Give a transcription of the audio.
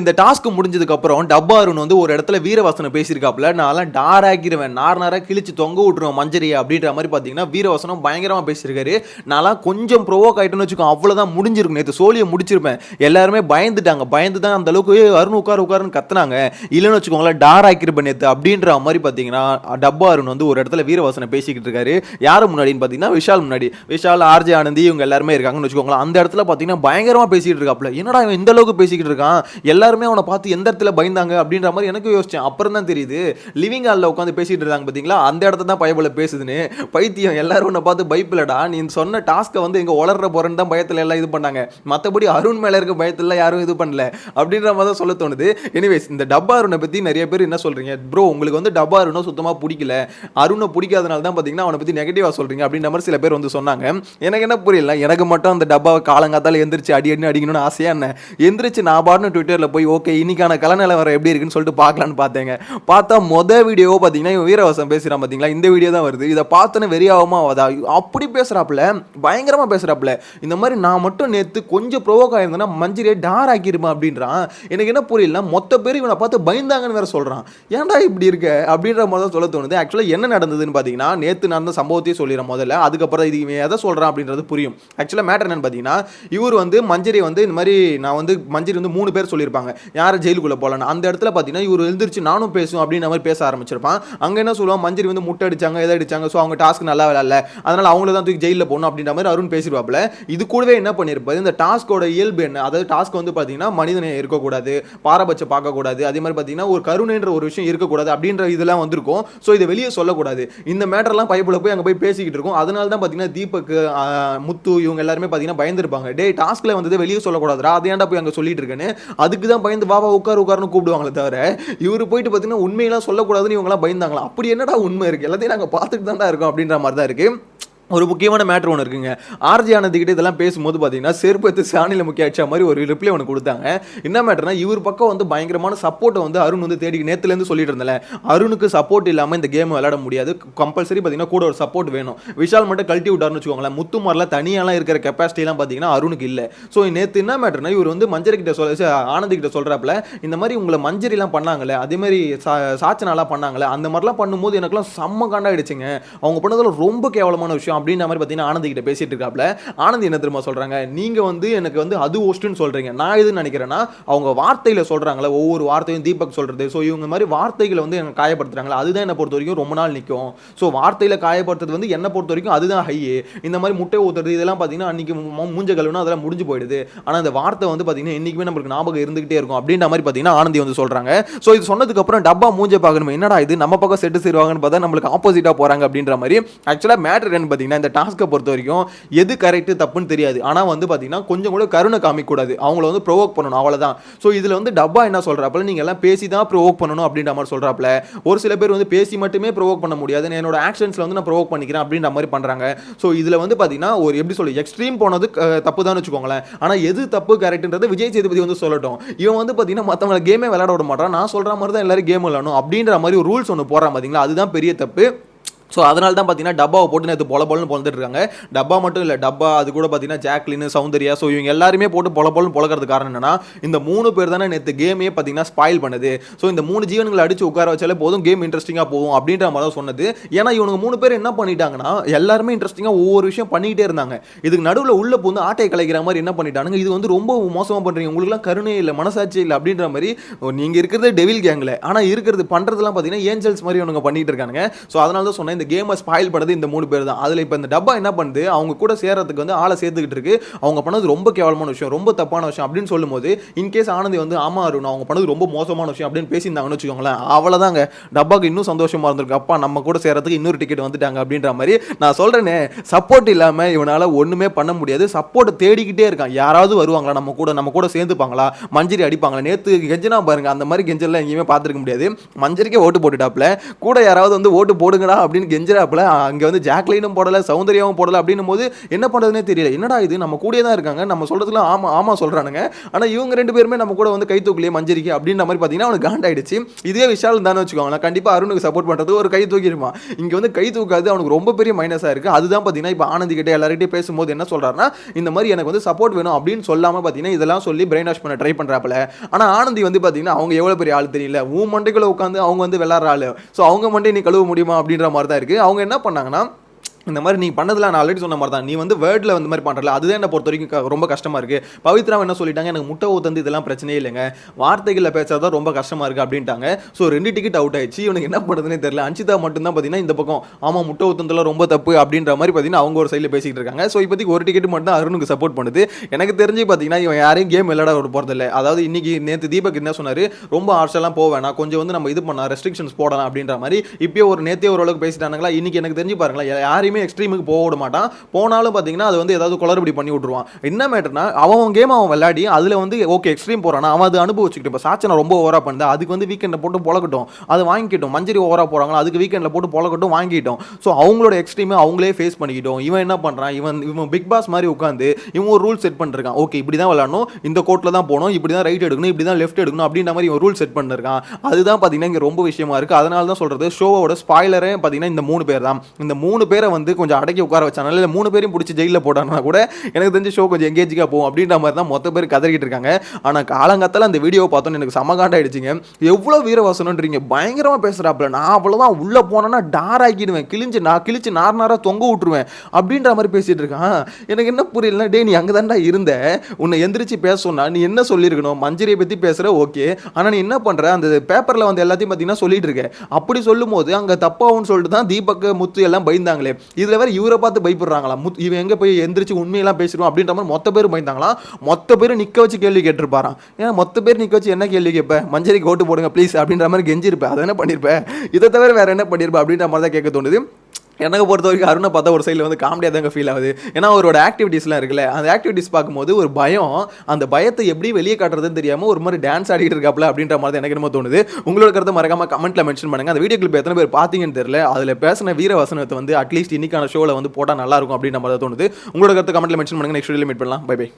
இந்த டாஸ்க் முடிஞ்சதுக்கு அப்புறம் டப்பா அருண் வந்து ஒரு இடத்துல வீரவாசனம் பேசியிருக்காப்புல. நான்லாம் டார் ஆக்கிடுவேன் நார் நாராக கிழிச்சு தொங்க விட்டுருவேன் மஞ்சரியா அப்படின்ற மாதிரி பார்த்தீங்கன்னா வீரவாசனம் பயங்கரமாக பேசியிருக்காரு. நான்லாம் கொஞ்சம் ப்ரோவோக் ஆகிட்டேன்னு வச்சுக்கோ அவ்வளோதான் முடிஞ்சிருக்கும். நேற்று சோழியை முடிச்சிருப்பேன். எல்லாருமே பயந்துட்டாங்க. பயந்து தான் அந்த அளவுக்கு அருண் உட்கார் உட்காருன்னு கத்துனாங்க. இல்லைன்னு வச்சுக்கோங்களேன் டாராக்கிருப்பேன் நேற்று அப்படின்ற மாதிரி பார்த்தீங்கன்னா டப்பா அருண் வந்து ஒரு இடத்துல வீரவாசனம் பேசிக்கிட்டு இருக்காரு. யார் முன்னாடின்னு பார்த்தீங்கன்னா விஷால் முன்னாடி. விஷால் ஆர்ஜே ஆனந்தி இவங்க எல்லாருமே இருக்காங்கன்னு வச்சுக்கோங்களேன். அந்த இடத்துல பார்த்தீங்கன்னா பயங்கரமாக பேசிக்கிட்டு இருக்காப்புல. என்னடா இவன் இந்த அளவுக்கு பேசிக்கிட்டு இருக்கான்? எல்லாருமே அவனை பார்த்து எந்த இடத்துல பயந்தாங்க அப்படின்ற மாதிரி எனக்கு யோசிச்சேன். அப்புறம் தான் தெரியுது. லிவிங் ஹாலில் உட்காந்து பேசிட்டு இருந்தாங்க பார்த்தீங்களா அந்த இடத்த தான் பயபல பேசுதுன்னு. பைத்தியம் எல்லாரும் உன்னை பார்த்து பயப்பில்லடா நீ சொன்ன டாஸ்க்கை வந்து இங்கே உளர்ற போறேன்னு தான் பயத்தில் எல்லாம் இது பண்ணாங்க. மற்றபடி அருண் மேலே இருக்க பயத்தில் யாரும் இது பண்ணல. அப்படின்ற மாதிரி தான் சொல்ல தோணுது. எனிவேஸ் இந்த டப்பா அருணை பற்றி நிறைய பேர் என்ன சொல்கிறீங்க ப்ரோ உங்களுக்கு வந்து டப்பா அருணை சுத்தமாக பிடிக்கல. அருணை பிடிக்காதனால தான் பார்த்தீங்கன்னா அவனை பற்றி நெகட்டிவாக சொல்கிறீங்க அப்படின்ற மாதிரி சில பேர் வந்து சொன்னாங்க. எனக்கு என்ன புரியல? எனக்கு மட்டும் அந்த டப்பாவை காலங்காத்தால் எந்திரிச்சு அடி அடி அடிக்கணும்னு ஆசையாக என்ன? எந்திரிச்சு நான் பாடுன்னு ட்விட்டரில் போய் ஓகே இன்னைக்கான கலநிலவரம் எப்படி இருக்குன்னு சொல்லிட்டு பார்க்கலான்னு பார்த்தேங்க. பார்த்தா மொத வீடியோ பார்த்தீங்கன்னா இவன் வீரவசம் பேசுகிறான் பார்த்தீங்களா? இந்த வீடியோ தான் வருது. இதை பார்த்தோன்னே வெறியாவமா அதா அப்படி பேசுகிறாப்புல பயங்கரமாக பேசுகிறாப்புல இந்த மாதிரி நான் மட்டும் நேற்று கொஞ்சம் ப்ரோவோக் ஆயிருந்தேன்னா மஞ்சிரியை டார் ஆக்கிருப்பேன் அப்படின்றான். எனக்கு என்ன புரியல மொத்த பேர் இவனை பார்த்து பயந்தாங்கன்னு வேற சொல்கிறான் ஏன்டா இப்படி இருக்க? அப்படின்ற மாதிரி தான் சொல்ல தோணுது. ஆக்சுவலாக என்ன நடந்ததுன்னு பார்த்தீங்கன்னா நேற்று நடந்த சம்பவத்தையும் சொல்லிடுறேன் முதல்ல. அதுக்கப்புறம் இது இவன் எதை சொல்கிறான் அப்படின்றது புரியும். ஆக்சுவலாக மேட்டர் என்னன்னு பார்த்தீங்கன்னா இவர் வந்து மஞ்சரி வந்து இந்த மாதிரி நான் வந்து மஞ்சரி வந்து மூணு பேர் சொல்லியிருப்பாங்க. யார் ஜெயிலுக்குள்ளே போகலான்னு அந்த இடத்துல பார்த்தீங்கன்னா இவர் எழுந்திரிச்சு நானும் பேசும் அப்படின்ற மாதிரி பேச ஆரம்பிச்சிருப்பான். அங்கே என்ன சொல்லுவான்? மஞ்சரி வந்து முட்டை அடிச்சாங்க எதை அடிச்சாங்க. ஸோ அவங்க டாஸ்க் நல்லா விளையாடல. அதனால் அவங்கள தான் தூக்கி ஜெயிலில் போகணும் அப்படின்ற மாதிரி அருண் பேசிடுவாப்ல இது கூடவே என்ன பண்ணியிருப்பாரு இந்த டாஸ்கோட இயல்பு என்ன? அதாவது டாஸ்க் வந்து பார்த்தீங்கன்னா மனிதனை இருக்கக்கூடாது பாரபட்சம் பார்க்கக்கூடாது. அதே மாதிரி பார்த்தீங்கன்னா ஒரு கருணைன்ற ஒரு விஷயம் இருக்கக்கூடாது அப்படின்ற இதெல்லாம் வந்திருக்கும். ஸோ இதை வெளியே சொல்லக்கூடாது. இந்த மேட்டர்லாம் பைப்பில் போய் அங்கே போய் பேசிக்கிட்டு இருக்கும். அதனால தான் பார்த்தீங்கன்னா தீபக் முத்து இவங்க எல்லாருமே பார்த்தீங்கன்னா பயந்துருப்பாங்க. டேய் டாஸ்கில் வந்தது வெளியே சொல்லக்கூடாதுடா. அதை ஏன்டா போய் அங்கே சொல்லிட்டு இருக்கேன்னு. அதுக்கு தான் பயந்து பாபா உட்கார் உட்காருன்னு கூப்பிடுவாங்களே தவிர இவர் போயிட்டு பார்த்தீங்கன்னா உண்மையெல்லாம் சொல்லக்கூடாதுன்னு இவங்களாம் பயந்தாங்களா அப்படி என்னடா உண்மை இருக்கு? எல்லாத்தையும் நாங்கள் பார்த்துட்டு தான்டா இருக்கோம் அப்படின்ற மாதிரி தான் இருக்கு. ஒரு முக்கியமான மேட்ரு ஒன்று இருக்குங்க. ஆர்ஜி ஆனந்திக்கிட்ட இதெல்லாம் பேசும்போது பார்த்தீங்கன்னா செருப்பு எடுத்து சாணியில் முக்கிய அடிச்ச மாதிரி ஒரு ரிப்ளை ஒன்று கொடுத்தாங்க. என்ன மேட்டர்னா இவர் பக்கம் வந்து பயங்கரமான சப்போர்ட்டை வந்து அருண் வந்து தேடி நேற்றுலேருந்து சொல்லிட்டு இருந்தல அருணுக்கு சப்போர்ட் இல்லாமல் இந்த கேம் விளையாட முடியாது. கம்பல்சரி பார்த்தீங்கன்னா கூட ஒரு சப்போர்ட் வேணும். விஷால் மட்டும் கழட்டி விட்டாருன்னு வச்சுக்கோங்களேன். முத்துமாரில் தனியாலாம் இருக்கிற கெப்பாசிட்டிலாம் பார்த்தீங்கன்னா அருணுக்கு இல்லை. ஸோ நேற்று என்ன மேட்டர்னா இவர் வந்து மஞ்சரி கிட்ட சொல்ல ஆனந்த் கிட்ட சொல்கிறாப்புல இந்த மாதிரி உங்களை மஞ்சரிலாம் பண்ணாங்களே அதே மாதிரி சா சாச்சனாலாம் பண்ணாங்களே அந்த மாதிரிலாம் பண்ணும்போது எனக்குலாம் செம்ம காண்டாயிடுச்சுங்க. அவங்க பண்ணதில் ரொம்ப கேவலமான விஷயம். அப்படின்ற மாதிரி பார்த்தீங்கன்னா ஆனந்தி கிட்ட பேசிட்டு இருக்காப்ல. ஆனந்தி என்ன தெரியுமா சொல்றாங்க? நீங்க வந்து எனக்கு வந்து அது ஒஸ்ட்டுன்னு சொல்றீங்க. நான் எது நினைக்கிறேன்னா அவங்க வார்த்தையில சொல்றாங்களே ஒவ்வொரு வார்த்தையும் தீபக் சொல்றது. ஸோ இவங்க மாதிரி வார்த்தைகளை வந்து எனக்கு காயப்படுத்துறாங்களா? அதுதான் என்னை பொறுத்த வரைக்கும் ரொம்ப நாள் நிற்கும் ஸோ வார்த்தையில காயப்படுத்துறது வந்து என்னை பொறுத்த வரைக்கும் அதுதான் ஹை இந்த மாதிரி முட்டை ஊத்துறது இதெல்லாம் பார்த்தீங்கன்னா அன்னைக்கு மூஞ்ச கழுவுனா அதெல்லாம் முடிஞ்சு போயிடுது. ஆனால் அந்த வார்த்தை வந்து பார்த்தீங்கன்னா என்னைக்குமே நம்மளுக்கு ஞாபகம் இருந்துகிட்டே இருக்கும். அப்படின்ற மாதிரி பார்த்தீங்கன்னா ஆனந்தி வந்து சொல்றாங்க. ஸோ இது சொன்னதுக்கு அப்புறம் டப்பா மூஞ்ச பார்க்கணும். என்னடா இது? நம்ம பக்கம் செட்டு செய்வாங்கன்னு பார்த்தா நம்மளுக்கு ஆப்போசிட்டாக போகிறாங்க அப்படின்ற மாதிரி. ஆக்சுவலாக மேட்ரு என்ன பார்த்தீங்கன்னா இந்த டாஸ்க்கை பொறுத்த வரைக்கும் எது கரெக்டு தப்புன்னு தெரியாது. ஆனால் வந்து பார்த்தீங்கன்னா கொஞ்சம் கூட கருணை காமிக்கக்கூடாது. அவங்கள வந்து ப்ரோவோக் பண்ணணும் அவ்வளோதான் ஸோ இதில் வந்து டப்பா என்ன சொல்கிறாப்புல நீங்கள் எல்லாம் பேசி தான் ப்ரோவோக் பண்ணணும் அப்படின்ற மாதிரி சொல்கிறாப்புல ஒரு சில பேர் வந்து பேசி மட்டுமே ப்ரோவோக் பண்ண முடியாது. என்னோட ஆக்ஷன்ஸில் வந்து நான் ப்ரோவோக் பண்ணிக்கிறேன் அப்படின்ற மாதிரி பண்ணுறாங்க ஸோ இதில் வந்து பார்த்தீங்கன்னா ஒரு எப்படி சொல்லு எக்ஸ்ட்ரீம் போனது தப்பு தான் வச்சுக்கோங்களேன். ஆனால் எது தப்பு கரெக்டுன்றது விஜய் சேதுபதி வந்து சொல்லட்டும். இவன் வந்து பார்த்தீங்கன்னா மற்றவங்களை கேமே விளையாட விட மாட்டான். நான் சொல்கிற மாதிரி தான் எல்லோரும் கேம் விளையாடணும் அப்படின்ற மாதிரி ஒரு ரூல்ஸ் ஒன்று போடுறான் பார்த்தீங்களா அதுதான் பெரிய தப்பு. ஸோ அதனால தான் பார்த்தீங்கன்னா டப்பாவை போட்டு நேற்று பொல பொலன்னு பொழுதுட்டு இருக்காங்க. டப்பா மட்டும் இல்லை டப்பா அது கூட பார்த்தீங்கன்னா ஜாக்லின் சௌந்தர்யா ஸோ இவங்க எல்லாருமே போட்டு பொல பொலன்னு பொழக்கிறது காரணம் என்னன்னா இந்த மூணு பேர் தானே நேற்று கேமே பார்த்தீங்கன்னா ஸ்பாயில் பண்ணுது. ஸோ இந்த மூணு ஜீவன்களை அடிச்சு உட்கார வச்சாலே போதும் கேம் இன்ட்ரெஸ்டிங்காக போகும் அப்படின்ற மாதிரி தான் சொன்னது. ஏன்னா இவங்க மூணு பேர் என்ன பண்ணிட்டாங்கன்னா எல்லாருமே இன்ட்ரெஸ்டிங்காக ஒவ்வொரு விஷயம் பண்ணிக்கிட்டே இருந்தாங்க. இதுக்கு நடுவில் உள்ள போந்து ஆட்டையை கலைக்கிற மாதிரி என்ன பண்ணிட்டானுங்க? இது வந்து ரொம்ப மோசமாக பண்ணுறீங்க உங்களுக்குலாம் கருணை இல்லை மனசாட்சி இல்லை அப்படின்ற மாதிரி நீங்கள் இருக்கிறது டெவில் கேங்கில் ஆனால் இருக்கிறது பண்ணுறதுலாம் பார்த்தீங்கன்னா ஏஞ்சல்ஸ் மாதிரி இவனுங்க பண்ணிட்டு இருக்காங்க ஸோ அதனால தான் சொன்னேன் இந்த கேமை ஸ்பாயில் பண்ணது இந்த மூணு பேர் தான். அதில் இப்போ இந்த டப்பா என்ன பண்ணுது? அவங்க கூட சேர்றதுக்கு வந்து ஆளை சேர்த்துக்கிட்டு இருக்கு. அவங்க பண்ணது ரொம்ப கேவலமான விஷயம் ரொம்ப தப்பான விஷயம் அப்படின்னு சொல்லும்போது இன்கேஸ் ஆனந்தி வந்து ஆமா அருண் அவங்க பண்ணது ரொம்ப மோசமான விஷயம் அப்படின்னு பேசியிருந்தாங்கன்னு வச்சுக்கோங்களேன் அவ்வளோதாங்க டப்பாக்கு இன்னும் சந்தோஷமா இருந்திருக்கு. அப்பா நம்ம கூட சேர்றதுக்கு இன்னொரு டிக்கெட் வந்துட்டாங்க அப்படின்ற மாதிரி நான் சொல்றேனே சப்போர்ட் இல்லாமல் இவனால் ஒன்றுமே பண்ண முடியாது. சப்போர்ட் தேடிக்கிட்டே இருக்கான். யாராவது வருவாங்களா? நம்ம கூட நம்ம கூட சேர்ந்துப்பாங்களா? மஞ்சரி அடிப்பாங்களா? நேற்று கெஞ்சனா பாருங்க அந்த மாதிரி கெஞ்சல்லாம் எங்கேயுமே பார்த்துருக்க முடியாது. மஞ்சரிக்கே ஓட்டு போட்டுட்டாப்ல. கூட யாராவது வந்து ஓட்டு போடுங்கடா அப்படின்னு கெஞ்சராப்புல அங்கே வந்து ஜாக்லைனும் போடலை சௌந்தர்யாவும் போடலை அப்படின்னும் போது என்ன பண்ணுறதுனே தெரியல. என்னடா இது? நம்ம கூடயே தான் இருக்காங்க. நம்ம சொல்கிறதுல ஆமாம் ஆமாம் சொல்கிறானுங்க ஆனால் இவங்க ரெண்டு பேருமே நம்ம கூட வந்து கை தூக்கலையே மஞ்சரிக்கு அப்படின்ற மாதிரி பார்த்தீங்கன்னா அவனுக்கு காண்டாயிடுச்சு. இதே விஷயம் தானே வச்சுக்கோங்க நான் கண்டிப்பாக அருணுக்கு சப்போர்ட் பண்ணுறது ஒரு கை தூக்கிடுமா? இங்கே வந்து கை தூக்காது அவனுக்கு ரொம்ப பெரிய மைனஸாக இருக்குது அதுதான் பார்த்தீங்கன்னா இப்போ ஆனந்தி கிட்டே எல்லார்கிட்டயும் பேசும்போது என்ன சொல்கிறாருன்னா இந்த மாதிரி எனக்கு வந்து சப்போர்ட் வேணும் அப்படின்னு சொல்லாமல் பார்த்தீங்கன்னா இதெல்லாம் சொல்லி பிரெயின் வாஷ் பண்ண ட்ரை பண்ணுறாப்புல ஆனால் ஆனந்தி வந்து பார்த்தீங்கன்னா அவங்க எவ்வளோ பெரிய ஆள் தெரியல. உன் மண்டைக்குள்ளே உட்காந்து அவங்க வந்து விளாட்ற ஆள். ஸோ அவங்க மண்டை நீ கழுவ முடியுமா அப்படின்ற மாதிரி தான் இருக்குது அவங்க என்ன பண்ணாங்கன்னா இந்த மாதிரி நீ பண்ணதில் நான் ஆல்ரெடி சொன்ன மாதிரி தான் நீ வந்து வேர்டில் வந்து மாதிரி பண்ணுறல அதுதான் என்னை பொறுத்த வரைக்கும் ரொம்ப கஷ்டமாக இருக்குது பவித்ரா என்ன சொல்லிட்டாங்க? எனக்கு முட்டை ஊத்தந்து இதெல்லாம் பிரச்சனையே இல்லைங்க. வார்த்தைகளில் பேசுறது ரொம்ப கஷ்டமாக இருக்குது அப்படின்ட்டாங்க. ஸோ ரெண்டு டிக்கெட் அவுட் ஆயிடுச்சு. இவனுக்கு என்ன பண்ணுறதுனே தெரியல. அஞ்சிதா மட்டும்தான் பார்த்தீங்கன்னா இந்த பக்கம். ஆமாம் முட்டை ஊத்தந்தெல்லாம் ரொம்ப தப்பு அப்படின்ற மாதிரி பார்த்தீங்கன்னா அவங்க ஒரு சைடில் பேசிக்கிட்டு இருக்காங்க. ஸோ இப்போதைக்கு ஒரு டிக்கெட் மட்டும் தான் அருணுக்கு சப்போர்ட் பண்ணுது. எனக்கு தெரிஞ்சு பார்த்தீங்கன்னா இவன் யாரையும் கேம் விளையாட விட போகிறதில்ல அதாவது இன்னைக்கு நேற்று தீபக் என்ன சொன்னார்? ரொம்ப ஆர்ஷெல்லாம் போவேன் நான் கொஞ்சம் வந்து நம்ம இது பண்ணலாம். ரெஸ்ட்ரிக்ஷன்ஸ் போடலாம் அப்படின்ற மாதிரி. இப்போயே ஒரு நேற்றே ஓரளவுக்கு பேசிட்டானுங்களா? இன்னைக்கு எனக்கு தெரிஞ்சு பாருங்களேன். யாரையும் யாரையுமே எக்ஸ்ட்ரீமுக்கு போக விட மாட்டான் போனாலும் பார்த்தீங்கன்னா அது வந்து ஏதாவது குளறுபடி பண்ணி விட்ருவான் என்ன மேட்டர்னா அவன் கேம் அவன் விளையாடி அதில் வந்து ஓகே எக்ஸ்ட்ரீம் போகிறான் அவன் அது அனுபவிச்சுக்கிட்டு இப்போ சாச்சனை ரொம்ப ஓவராக பண்ணுது அதுக்கு வந்து வீக்கெண்டில் போட்டு பொழக்கட்டும் அது வாங்கிக்கிட்டோம். மஞ்சரி ஓவராக போகிறாங்களா அதுக்கு வீக்கெண்டில் போட்டு பொழக்கட்டும் வாங்கிட்டோம். ஸோ அவங்களோட எக்ஸ்ட்ரீமை அவங்களே ஃபேஸ் பண்ணிக்கிட்டோம். இவன் என்ன பண்ணுறான் இவன் இவன் பிக் பாஸ் மாதிரி உட்காந்து இவன் ஒரு ரூல் செட் பண்ணிருக்கான். ஓகே இப்படி தான் விளாடணும் இந்த கோட்டில் தான் போகணும். இப்படி தான் ரைட் எடுக்கணும். இப்படி தான் லெஃப்ட் எடுக்கணும். அப்படின்ற மாதிரி இவன் ரூல் செட் பண்ணிருக்கான். அதுதான் பார்த்தீங்கன்னா இங்கே ரொம்ப விஷயமா இருக்குது அதனால தான் சொல்கிறது ஷோவோட ஸ்பாய்லரே பார்த்தீங்கன்னா இந்த மூணு பேர் தான். இந்த மூணு பேரை வந்து வந்து கொஞ்சம் அடக்கி உட்கார வச்சானால இல்லை மூணு பேரையும் பிடிச்சி ஜெயிலில் போட்டானா கூட எனக்கு தெரிஞ்ச ஷோ கொஞ்சம் எங்கேஜிக்காக போகும் அப்படின்ற மாதிரி தான் மொத்த பேர் கதறிக்கிட்டு இருக்காங்க. ஆனால் காலங்காத்தால் அந்த வீடியோ பார்த்தோன்னு எனக்கு சமகாண்டாயிடுச்சுங்க எவ்வளோ வீரவாசனன்றீங்க? பயங்கரமாக பேசுகிறாப்புல நான் அவ்வளோதான் உள்ளே போனேன்னா டார் ஆக்கிடுவேன். கிழிஞ்சு நான் கிழிச்சு நார் நாராக தொங்க விட்டுருவேன். அப்படின்ற மாதிரி பேசிகிட்டு இருக்கான். எனக்கு என்ன புரியலன்னா டே நீ அங்கே தான்டா இருந்த. உன்னை எந்திரிச்சு பேச சொன்னா நீ என்ன சொல்லியிருக்கணும்? மஞ்சரியை பற்றி பேசுகிற ஓகே. ஆனால் நீ என்ன பண்ணுற அந்த பேப்பரில் வந்து எல்லாத்தையும் பார்த்தீங்கன்னா சொல்லிட்டு இருக்க. அப்படி சொல்லும் போது அங்கே தப்பாகும்னு சொல்லிட்டு தான் தீபக் முத்து எல்லாம் பயந்தாங்களே. இதில் வேற இவரை பார்த்து பயப்படுறாங்களா? முத் இவன் எங்கே போய் எந்திரிச்சு உண்மையெல்லாம் பேசிடுவோம் அப்படின்ற மாதிரி மொத்த பேர் பயந்தாங்களாம் மொத்த பேர் நிற்க வச்சு கேள்வி கேட்டிருப்பாராம் ஏன்னா மொத்த பேர் நிற்க வச்சு என்ன கேள்வி கேட்பேன் மஞ்சரிக்கு ஓட்டு போடுங்க ப்ளீஸ் அப்படின்ற மாதிரி கெஞ்சிருப்பேன் அதை என்ன பண்ணியிருப்பேன் இதை தவிர வேற என்ன பண்ணியிருப்பேன் அப்படின்ற மாதிரி தான் கேட்க தோணுது. எனக்கு பொறுத்த வரைக்கும் அருணை பார்த்தா ஒரு சைடில் வந்து காமெடியாக தாங்க ஃபீல் ஆகுது. ஏன்னா அவரோட ஆக்டிவிட்டீஸ்லாம் இருக்குல்ல அந்த ஆக்டிவிட்டீஸ் பார்க்கும்போது ஒரு பயம் அந்த பயத்தை எப்படி வெளியே காட்டுறதுன்னு தெரியாமல் ஒரு மாதிரி டான்ஸ் ஆடிட்டு இருக்காப்ல அப்படின்ற மாதிரி எனக்கு என்னமோ தோணுது. உங்களோட கருத்தை மறக்காம கமெண்ட்டில் மென்ஷன் பண்ணுங்க. அந்த வீடியோ கிளிப் எத்தனை பேர் பார்த்தீங்கன்னு தெரியல. அதில் பேசின வீரவசனத்தை வந்து அட்லீஸ்ட் இன்னைக்கான ஷோவில் வந்து போட்டால் நல்லா இருக்கும் அப்படின்ற மாதிரி தான் தோணுது. உங்களோட கருத்தை கமெண்ட்ல மென்ஷன் பண்ணுங்க. நெக்ஸ்ட் வீடியோ மீட் பண்ணலாம். Bye bye